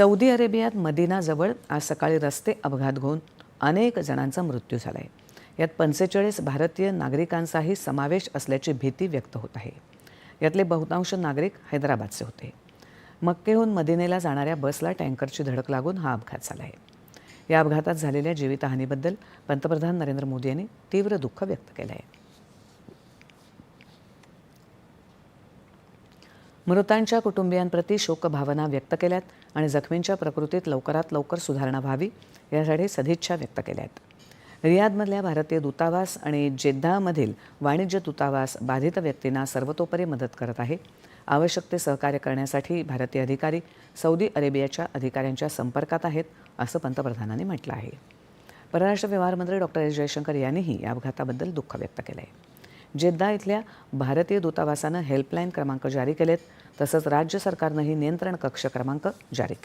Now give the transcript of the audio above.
Saudi अरेबियात मदिनाजवळ आज सकाळी रस्ते अपघात होऊन अनेक जणांचा मृत्यू झाला आहे यात पंचेचाळीस भारतीय नागरिकांचाही समावेश असल्याची भीती व्यक्त होत आहे. यातले बहुतांश नागरिक हैदराबादचे होते. मक्केहून मदिनेला जाणाऱ्या बसला टँकरची धडक लागून हा अपघात झाला आहे या अपघातात झालेल्या जीवितहानीबद्दल पंतप्रधान नरेंद्र मोदी यांनी तीव्र दुःख व्यक्त केलं आहे मृतांच्या कुटुंबियांप्रती शोकभावना व्यक्त केल्यात आणि जखमींच्या प्रकृतीत लवकरात लवकर सुधारणा व्हावी यासाठी सदिच्छा व्यक्त केल्यात. रियादमधल्या भारतीय दूतावास आणि जेद्दामधील वाणिज्य दूतावास बाधित व्यक्तींना सर्वतोपरी मदत करत आहे. आवश्यक ते सहकार्य करण्यासाठी भारतीय अधिकारी सौदी अरेबियाच्या अधिकाऱ्यांच्या संपर्कात आहेत असं पंतप्रधानांनी म्हटलं आहे. परराष्ट्र व्यवहार मंत्री डॉक्टर एस जयशंकर यांनीही या अपघाताबद्दल दुःख व्यक्त केलं आहे जेद्दा इथल्या भारतीय दूतावासानं हेल्पलाईन क्रमांक जारी केलेत तसंच राज्य सरकारनंही नियंत्रण कक्ष क्रमांक जारी केला